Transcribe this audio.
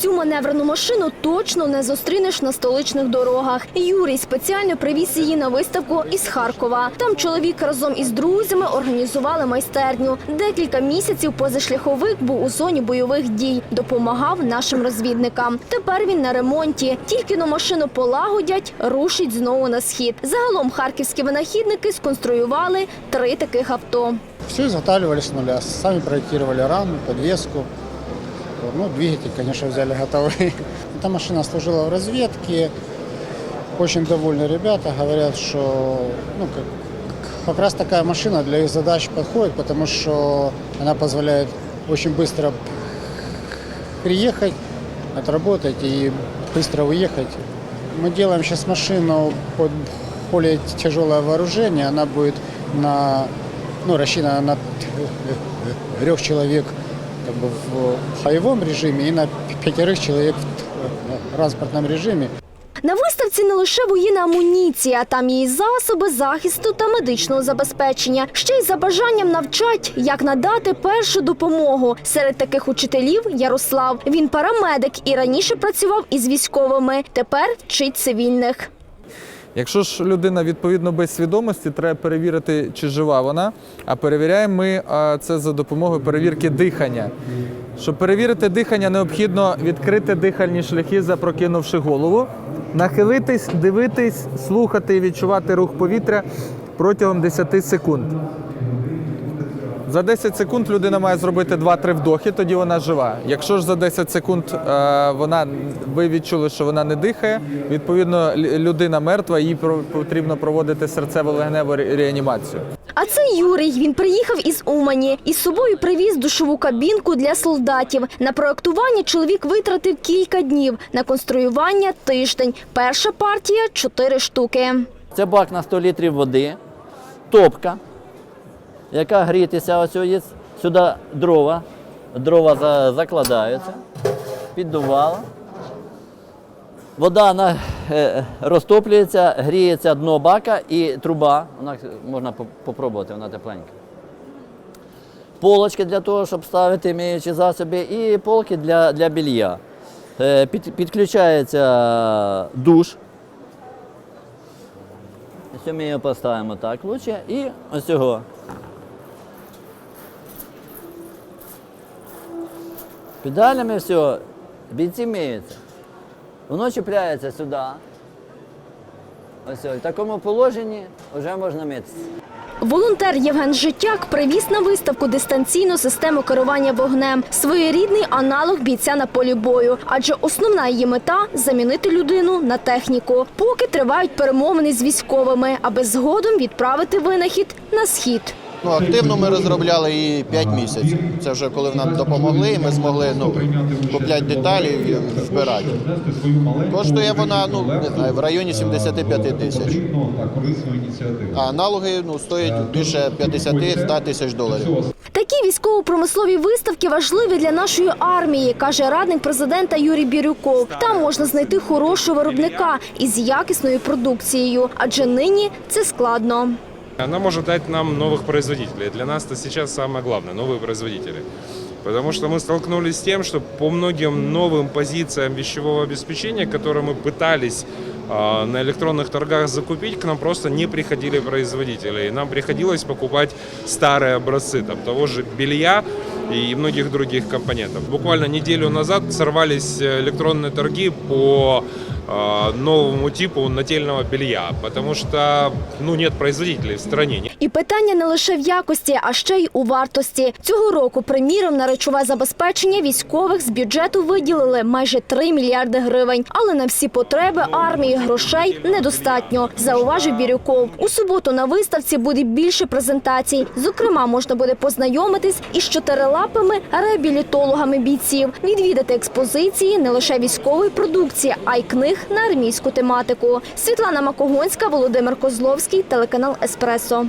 Цю маневрену машину точно не зустрінеш на столичних дорогах. Юрій спеціально привіз її на виставку із Харкова. Там чоловік разом із друзями організували майстерню. Декілька місяців позашляховик був у зоні бойових дій, допомагав нашим розвідникам. Тепер він на ремонті. Тільки но машину полагодять, рушить знову на схід. Загалом харківські винахідники сконструювали три таких авто. Все изготавливали с нуля. Сами проектировали раму, подвеску. Ну, двигатель, конечно, взяли готовый. Эта машина служила в разведке. Очень довольны ребята. Говорят, что ну, как, как раз такая машина для их задач подходит, потому что она позволяет очень быстро приехать, отработать и быстро уехать. Мы делаем сейчас машину под более тяжелое вооружение. Она будет на, ну, рассчитана на трех человек как бы в боевом режиме и на пятерых человек в транспортном режиме. На виставці не лише воєнна амуніція, там є і засоби захисту та медичного забезпечення. Ще й за бажанням навчать, як надати першу допомогу. Серед таких учителів Ярослав. Він парамедик і раніше працював із військовими. Тепер вчить цивільних. Якщо ж людина відповідно без свідомості, треба перевірити, чи жива вона. А перевіряємо ми це за допомогою перевірки дихання. Щоб перевірити дихання, необхідно відкрити дихальні шляхи, запрокинувши голову, нахилитись, дивитись, слухати і відчувати рух повітря протягом 10 секунд. За 10 секунд людина має зробити 2-3 вдохи, тоді вона жива. Якщо ж за 10 секунд е, вона ви відчули, що вона не дихає, відповідно людина мертва, їй потрібно проводити серцево-легневу реанімацію. А це Юрій. Він приїхав із Умані. Із собою привіз душову кабінку для солдатів. На проектування чоловік витратив кілька днів, на конструювання тиждень. Перша партія чотири штуки. Це бак на 100 літрів води, топка, яка грітися ось є. Сюди дрова. Дрова за- закладаються, піддувало. Вода на, е, розтоплюється, гріється дно бака і труба. Вона можна по- попробувати, вона тепленька. Полочки для того, щоб ставити миючі засоби, і полки для, для білья. Е, Під, підключається душ. Ось ми його поставимо так лучше і ось цього. Педалями все, бійці миються. Воно чіпляється сюди. Ось, в такому положенні вже можна митися. Волонтер Євген Життяк привіз на виставку дистанційну систему керування вогнем, своєрідний аналог бійця на полі бою. Адже основна її мета замінити людину на техніку. Поки тривають перемовини з військовими, аби згодом відправити винахід на схід. Ну, активно ми розробляли її 5 місяців. Це вже коли нам допомогли, і ми змогли ну, купляти деталі і збирати. Коштує вона ну, не знаю, в районі 75 тисяч. А аналоги ну, стоять більше 50-100 тисяч доларів. Такі військово-промислові виставки важливі для нашої армії, каже радник президента Юрій Бірюков. Там можна знайти хорошого виробника із якісною продукцією, адже нині це складно. Она может дать нам новых производителей. Для нас это сейчас самое главное, новые производители. Потому что мы столкнулись с тем, что по многим новым позициям вещевого обеспечения, которые мы пытались а, на электронных торгах закупить, к нам просто не приходили производители. И нам приходилось покупать старые образцы там, того же белья и многих других компонентов. Буквально неделю назад сорвались э, электронные торги по новому типу нательного белья, потому что ну, нет производителей в стране. І питання не лише в якості, а ще й у вартості. Цього року, приміром, на речове забезпечення військових з бюджету виділили майже 3 мільярди гривень. Але на всі потреби армії грошей недостатньо, зауважив Бірюков. У суботу на виставці буде більше презентацій. Зокрема, можна буде познайомитись із чотирилапими реабілітологами бійців, відвідати експозиції не лише військової продукції, а й книг на армійську тематику. Світлана Макогонська, Володимир Козловський, телеканал Еспресо.